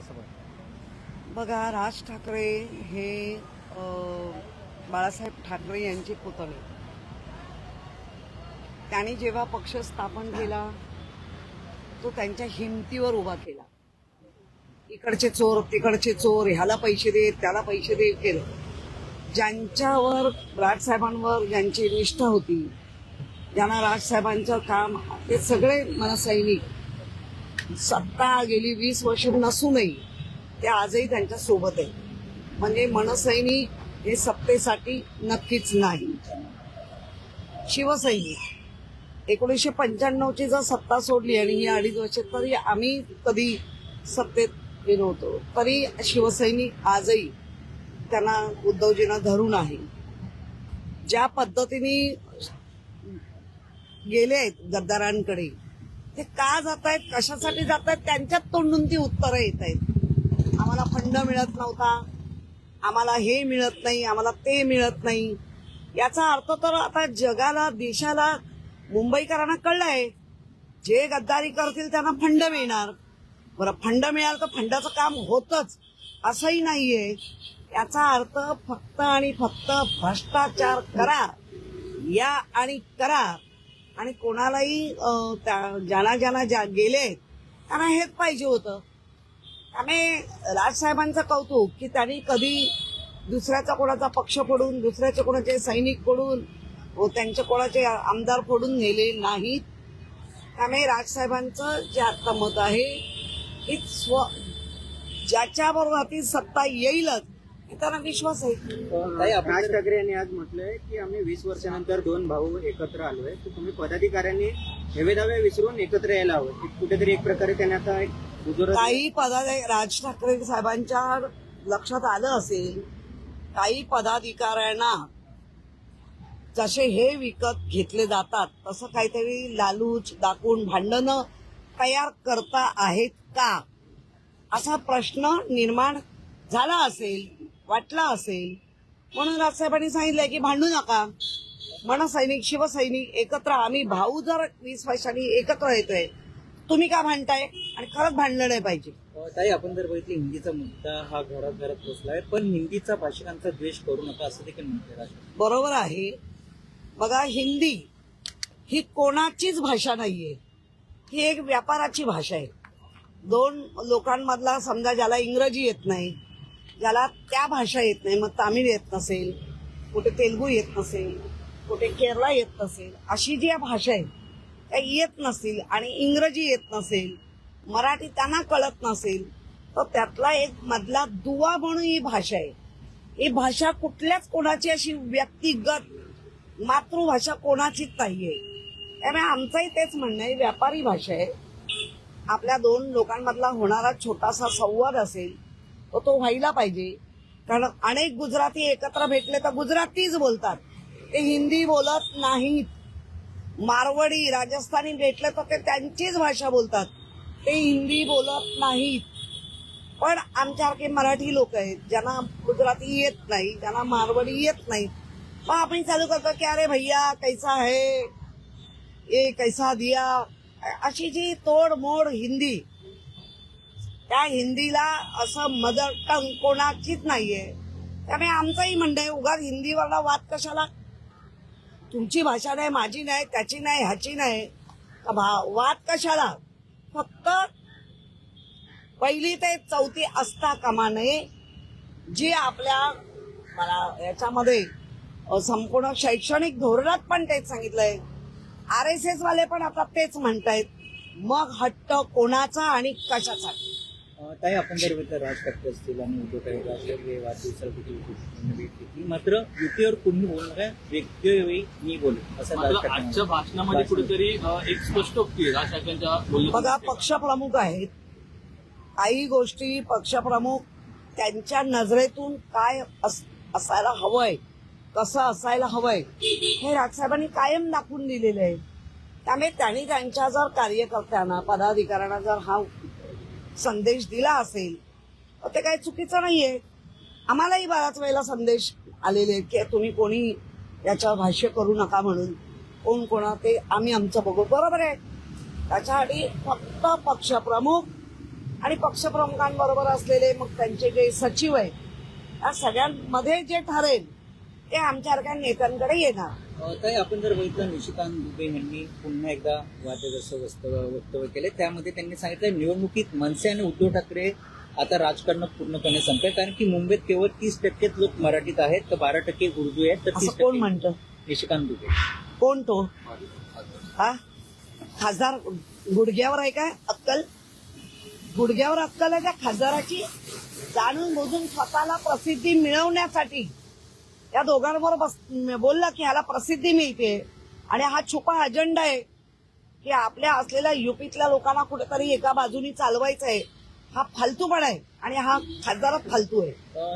कसं बघ बघा राज ठाकरे हे बाळासाहेब ठाकरे यांचे पुतळे त्यांनी जेव्हा पक्ष स्थापन केला तो त्यांच्या हिमतीवर उभा केला. इकडचे चोर तिकडचे चोर ह्याला पैसे दे त्याला पैसे दे केलं. ज्यांच्यावर राजसाहेबांवर ज्यांची निष्ठा होती ज्यांना राजसाहेबांचं काम ते सगळे मला सैनिक सत्ता गेली वीस वर्ष नसूनही ते आजही त्यांच्यासोबत आहे म्हणजे मनसैनिक हे सत्तेसाठी नक्कीच नाही. शिवसैनिक. एकोणीसशे पंच्याण्णवची जर सत्ता सोडली आणि ही अडीच वर्ष तरी आम्ही कधी सत्तेत गेलो होतो तरी शिवसैनिक आजही त्यांना उद्धवजींना धरून आहे. ज्या पद्धतीने गेले आहेत गद्दारांकडे ते का जात आहेत कशासाठी जात आहेत त्यांच्यात तोंडून ती उत्तरं येत आहेत आम्हाला फंड मिळत नव्हता. आम्हाला हे मिळत नाही आम्हाला ते मिळत नाही. याचा अर्थ तर आता जगाला देशाला मुंबईकरांना कळलंय जे गद्दारी करतील त्यांना फंड मिळणार. बरं फंड मिळाल तर फंडाचं काम होतच. असंही नाहीये. याचा अर्थ फक्त आणि फक्त भ्रष्टाचार करा या आणि करा आणि कोणालाही त्या ज्यांना ज्यांना ज्या गेले त्यांना हेच पाहिजे होतं. त्यामुळे राजसाहेबांचं कौतुक की त्यांनी कधी दुसऱ्याचा कोणाचा पक्ष फोडून दुसऱ्याचे कोणाचे सैनिक फोडून व त्यांचे कोणाचे आमदार फोडून नेले नाहीत. त्यामुळे राजसाहेबांचं जे आता मत आहे की स्व ज्याच्याबरोबर ती सत्ता येईलच त्यांना विश्वास आहे. ताई आपण राज ठाकरे यांनी आज म्हटलंय की आम्ही वीस वर्षानंतर दोन भाऊ एकत्र आलोय. तर तुम्ही पदाधिकाऱ्यांनी हेवेदावे विसरून एकत्र यायला हवं. एक कुठेतरी एक प्रकारे त्यांनी आता एक काही पदाधिकारी राज ठाकरे साहेबांच्या लक्षात आलं असेल काही पदाधिकाऱ्यांना जसे हे विकत घेतले जातात तसं काहीतरी लालूच दाखवून भांडणं तयार करता आहेत का? असा प्रश्न निर्माण झाला असेल वाटला असेल म्हणून राजसाहेबांनी सांगितलंय की भांडू नका. मनसैनिक शिवसैनिक एकत्र आम्ही भाऊ जर वीस वर्षांनी एकत्र येतोय तुम्ही का भांडताय? आणि खरंच भांडलं नाही पाहिजे. ताई आपण जर बघितलं हिंदीचा मुद्दा हा घरात घरात पोचलाय पण हिंदीचा भाषिकांचा द्वेष करू नका असं देखील म्हणते बरोबर आहे. बघा हिंदी ही कोणाचीच भाषा नाहीये. ही एक व्यापाराची भाषा आहे. दोन लोकांमधला समजा ज्याला इंग्रजी येत नाही ज्याला त्या भाषा येत नाही. मग तामिळ येत नसेल कुठे तेलगू येत नसेल कुठे केरला येत नसेल अशी जी भाषा आहे त्या येत नसतील आणि इंग्रजी येत नसेल मराठी त्यांना कळत नसेल तर त्यातला एक मधला दुवा म्हणून ही भाषा आहे. ही भाषा कुठल्याच कोणाची अशी व्यक्तिगत मातृभाषा कोणाचीच नाहीये त्यामुळे आमचंही तेच म्हणणं आहे व्यापारी भाषा आहे. आपल्या दोन लोकांमधला होणारा छोटासा संवाद असेल तर तो व्हायला पाहिजे. कारण अनेक गुजराती एकत्र भेटले तर गुजरातीच बोलतात. ते हिंदी बोलत नाहीत. मारवाडी राजस्थानी भेटले तर ते त्यांचीच भाषा बोलतात. ते हिंदी बोलत नाहीत. पण आमच्यासारखे मराठी लोक आहेत ज्यांना गुजराती येत नाही ज्यांना मारवाडी येत नाही. मग आपण चालू करतो की अरे भैया कैसा है? ये कैसा दिया? अशी जी तोड मोड हिंदी त्या हिंदीला असं मदर टंग कोणाचीच नाहीये. त्यामुळे आमचंही म्हणणं आहे उगाच हिंदीवरला वाद कशाला? तुमची भाषा नाही माझी नाही त्याची नाही ह्याची नाही. भा- वाद कशाला? फक्त पहिली ते चौथी असता कामा नये. जी आपल्या मला याच्यामध्ये संपूर्ण शैक्षणिक धोरणात पण तेच सांगितलंय. आर एस एस वाले पण आता तेच म्हणतायत. मग हट्ट कोणाचा आणि कशासाठी ताई आपण जर बघितलं राज ठाकरे असतील आणि उद्धव ठाकरे असतील हे वाढदिवसाला भेट घेतली मात्र युतीवर कुणी बोलू नका व्यक्तिवेळी मी बोलू असं आजच्या भाषणामध्ये कुठेतरी एक स्पष्टोक्ती आहे. राज ठाकरेंच्या बघा पक्षप्रमुख आहेत. काही गोष्टी पक्षप्रमुख त्यांच्या नजरेतून काय अस- असायला हवंय कसं असायला हवंय हे राजसाहेबांनी कायम दाखवून दिलेलं आहे. त्यामुळे त्यांनी त्यांच्या जर कार्यकर्त्यांना पदाधिकाऱ्यांना जर हा संदेश दिला असेल तर ते काही चुकीचं नाहीये. आम्हालाही बऱ्याच वेळेला संदेश आलेले आहेत की तुम्ही कोणी याच्यावर भाष्य करू नका म्हणून. कोण कोणा ते आम्ही आमचं बघू. बरोबर आहे. त्याच्यासाठी फक्त पक्षप्रमुख आणि पक्षप्रमुखांबरोबर असलेले मग त्यांचे जे सचिव आहेत या सगळ्यांमध्ये जे ठरेल ते आमच्यासारख्या नेत्यांकडे येणार. ताई आपण जर बघितलं निशिकांत दुबे यांनी पुन्हा एकदा वादग्रस्त वस्तव- वक्तव्य केले. त्यामध्ये त्यांनी सांगितलं निवडणुकीत मनसे आणि उद्धव ठाकरे आता राजकारण पूर्णपणे संपले. कारण की मुंबईत केवळ तीस टक्केच लोक मराठीत आहेत तर बारा टक्के उर्दू आहेत तर तीस कोण टक्के म्हणतं? निशिकांत दुबे. कोण तो? हा? खासदार गुडघ्यावर आहे काय? अक्कल? गुडघ्यावर अक्कल आहे त्या खासदाराची? जाणून बुजून स्वतःला प्रसिद्धी मिळवण्यासाठी या दोघांवर बस बोलला की ह्याला प्रसिद्धी मिळते. आणि हा छुपा अजेंडा आहे की आपल्या असलेल्या युपीतल्या लोकांना कुठेतरी एका बाजूनी चालवायचं आहे हा फालतूपणा आहे आणि हा खासदारच फालतू आहे.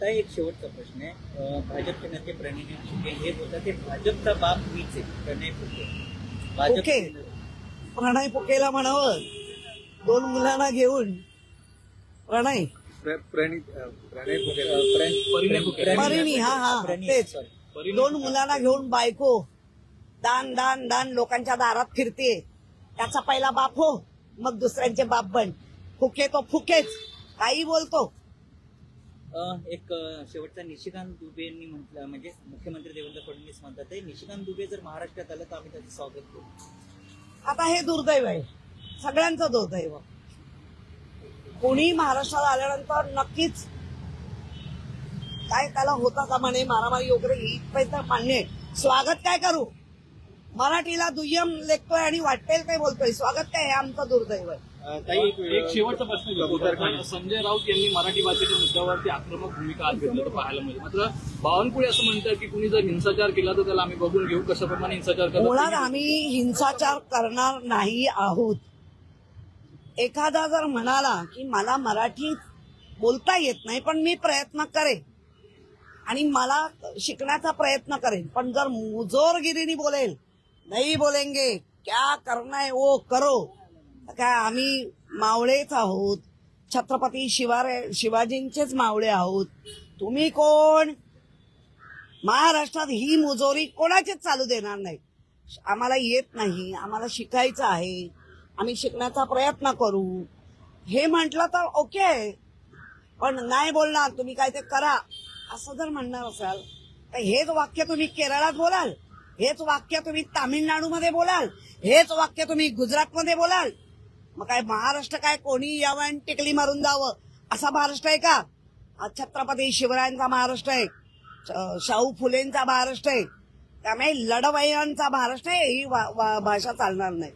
ताई एक शेवटचा प्रश्न आहे. भाजपचे नेते प्रणय फुके हे बोलतात ते भाजपचा बाप मीच आहे प्रणय फुके. फुके? प्रणय पुकेला म्हणावं. दोन मुलांना घेऊन प्रणय. परिणी, हा, हा, तेच. दोन मुलांना घेऊन बायको. दान दान दान लोकांच्या दारात फिरते. त्याचा पहिला बाप हो मग दुसऱ्यांचे बाप बन. फुके तो फुकेच. काही बोलतो. एक अ, शेवटचा निशिकांत दुबे यांनी म्हटलं म्हणजे मुख्यमंत्री देवेंद्र फडणवीस म्हणतात ते निशिकांत दुबे जर महाराष्ट्रात आलं तर आम्ही त्याचं स्वागत करू. आता हे दुर्दैव आहे. सगळ्यांचं दुर्दैव. कोणी महाराष्ट्रात आल्यानंतर नक्कीच काय त्याला होता का म्हणे मारामारी वगैरे इथपर्यंत मान्य आहे. स्वागत काय करू? मराठीला दुय्यम लेखतोय आणि वाटेल काय बोलतोय? स्वागत काय हे आमचं दुर्दैव आहे? एक शेवटचा प्रश्न खान. संजय राऊत यांनी मराठी भाषेच्या मुद्द्यावरती आक्रमक भूमिका आज घेतल्याचं पाहायला मिळेल. मात्र बावनकुळे असं म्हणतात की कुणी जर हिंसाचार केला तर त्याला आम्ही बघून घेऊ. कशाप्रमाणे हिंसाचार मुळात करतात आम्ही हिंसाचार करणार नाही आहोत. एखादा जर म्हणाला की मला मराठीत बोलता येत नाही पण मी प्रयत्न करेन. आणि मला शिकण्याचा प्रयत्न करेन. पण जर मुजोरगिरीने बोलेल नाही बोलेंगे क्या करणार आहे ओ करो. काय आम्ही मावळेच आहोत. छत्रपती शिवारे शिवाजींचेच मावळे आहोत. तुम्ही कोण? महाराष्ट्रात ही मुजोरी कोणाचीच चालू देणार नाही. आम्हाला येत नाही आम्हाला शिकायचं आहे. आम्ही शिकण्याचा प्रयत्न करू. हे म्हटलं तर ओके. पण नाही बोलणार तुम्ही काय ते करा. असं जर म्हणणार असाल तर हेच वाक्य तुम्ही केरळात बोलाल. हेच वाक्य तुम्ही तामिळनाडूमध्ये बोलाल. हेच वाक्य तुम्ही गुजरातमध्ये बोलाल. मग काय महाराष्ट्र काय कोणी यावं आणि टिकली मारून जावं? असा महाराष्ट्र आहे का? छत्रपती शिवरायांचा महाराष्ट्र आहे. श- शाहू फुलेंचा महाराष्ट्र आहे. त्यामुळे लढवय्यांचा महाराष्ट्र ही भाषा चालणार नाही.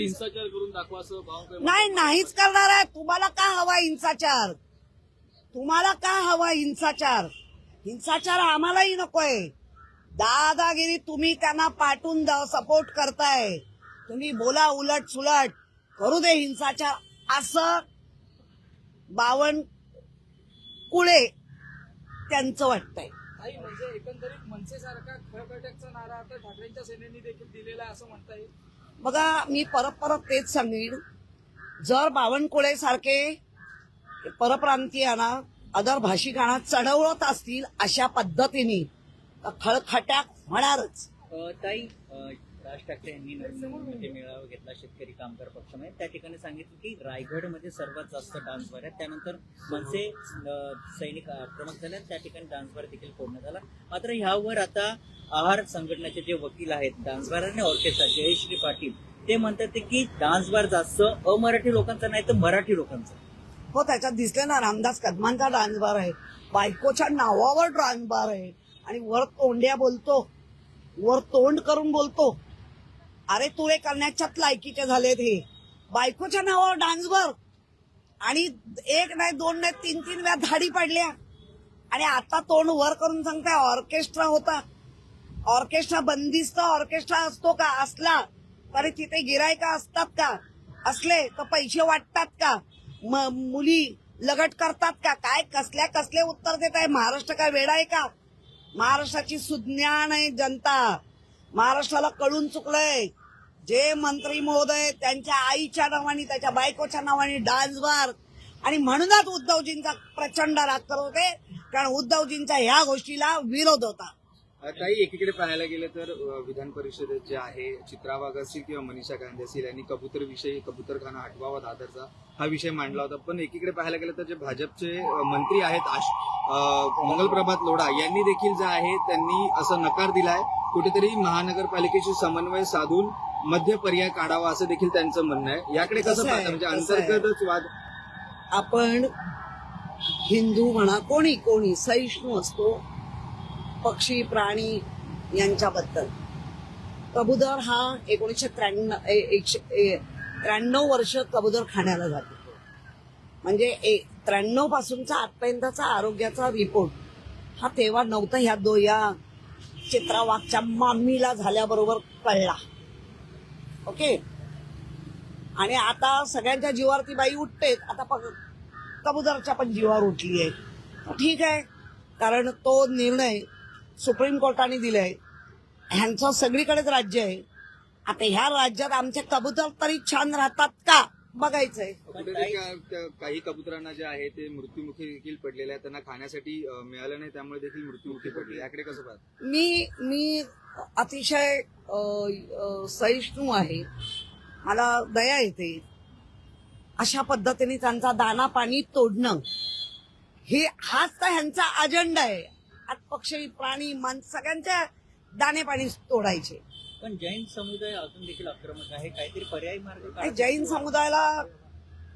हिंसाचार करून दाखवा असं नाही नाहीच करणार आहे. तुम्हाला का हवा हिंसाचार? तुम्हाला का हवा हिंसाचार? हिंसाचार आम्हालाही नकोय. दादागिरी तुम्ही त्यांना पाठवून सपोर्ट करताय. तुम्ही बोला उलट सुलट. करू दे हिंसाचार. असं बावन कुळे त्यांचं वाटतंय. नाही म्हणजे एकंदरीत मनसेसारखा खळखळट्याचा नारा आता ठाकरेंच्या सेनेने देखील दिलेला आहे असं म्हणता येईल. बघा मी परत परत तेच सांगेन. जर बावनकुळे सारखे परप्रांतीयांना अदर भाषिकांना चढवत असतील अशा पद्धतीने खळखट्याक होणारच. ताई राज ठाकरे यांनी नवीन म्हणजे मेळावा घेतला शेतकरी कामगार पक्षामध्ये. त्या ठिकाणी सांगितलं की रायगडमध्ये सर्वात जास्त डान्स बार आहेत. त्यानंतर मनसे सैनिक आक्रमक झाले त्या ठिकाणी डान्स बार देखील फोडण्यात आला. मात्र ह्यावर आता आहार संघटनेचे जे वकील आहेत डान्स बार आणि ऑर्केस्ट्रा जयश्री पाटील ते म्हणतात ते की डान्स बार जास्त अमराठी लोकांचा नाही तर मराठी लोकांचा. हो त्याच्यात दिसले ना रामदास कदमांचा डान्स बार आहे. बायकोच्या नावावर डान्स बार आहे. आणि वर तोंड्या बोलतो. वर तोंड करून बोलतो. अरे तुळे करण्याच्याच लायकीचे झालेत हे. बायकोच्या नावावर डान्सभर आणि एक नाही दोन नाही तीन तीन वेळा धाडी पडल्या. आणि आता तोंड वर करून सांगताय ऑर्केस्ट्रा होता. ऑर्केस्ट्रा बंदिस्त ऑर्केस्ट्रा असतो का? असला. तरी तिथे गिरायका असतात का? असले तर पैसे वाटतात का? म- मुली लगट करतात का? काय कसल्या कसले उत्तर देत आहे? महाराष्ट्र काय वेळ आहे का? महाराष्ट्राची सुज्ञान आहे जनता. महाराष्ट्राला कळून चुकलंय. जे मंत्री महोदय त्यांच्या आईच्या नावाने त्याच्या बायकोच्या नावाने डान्स बार. आणि म्हणूनच उद्धवजींचा प्रचंड राग करत होते कारण उद्धवजींचा ह्या गोष्टीला विरोध होता. ताई एकीकडे पाहायला गेलं तर अ, विधान परिषदेत जे आहे चित्रा वाघ असतील किंवा मनीषा गांधी असतील यांनी कबूतर विषयी कबूतरखाना हटवावा दादरचा हा विषय मांडला होता. पण एकीकडे पाहायला गेलं तर जे भाजपचे अ, मंत्री आहेत आश अ, मंगलप्रभात लोढा यांनी देखील जे आहे त्यांनी असं नकार दिलाय. कुठेतरी महानगरपालिकेशी समन्वय साधून मध्य पर्याय काढावा असं देखील त्यांचं म्हणणं आहे. याकडे कसं कसं आहे, पाहता म्हणजे कसं आहे? अंतर्गतच वाद आपण हिंदू म्हणा कोणी कोणी सहिष्णू असतो पक्षी प्राणी यांच्याबद्दल. कबूतर हा एकोणीसशे त्र्याण्णव ए- एकशे ए- त्र्याण्णव वर्ष कबूतर खाण्याला जातो. म्हणजे ए- त्र्याण्णव पासूनचा आजपर्यंतचा आरोग्याचा रिपोर्ट हा तेव्हा नव्हता ह्या दो या चित्रा वाघच्या मामीला झाल्याबरोबर कळला. ओके? आणि आता सगळ्यांच्या जीवावर ती बाई उठते आता कबुतरच्या पण जीवावर उठली आहे. ठीक आहे. कारण तो निर्णय सुप्रीम कोर्टाने दिलाय. ह्यांचं सगळीकडेच राज्य आहे. आता ह्या राज्यात आमचे कबूतर तरी छान राहतात का? बघायचंय. काही कबुतरांना जे आहे ते मृत्युमुखी देखील पडलेले आहेत. त्यांना खाण्यासाठी मिळालं नाही त्यामुळे देखील मृत्युमुखी पडले याकडे कसं मी मी अतिशय सहिष्णू आहे. मला दया येते. अशा पद्धतीने त्यांचा दाना पाणी तोडणं हे हाच तर ह्यांचा अजेंडा आहे. आज पक्षी प्राणी माणसं सगळ्यांच्या दाणे पाणी तोडायचे. पण जैन समुदाय अजून देखील आक्रमक आहे. काहीतरी पर्यायी मार्ग. जैन समुदायाला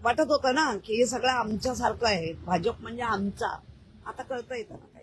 वाटत होतं ना की हे सगळं आमच्यासारखं आहे. भाजप म्हणजे आमचा. आता कळतं येतं ना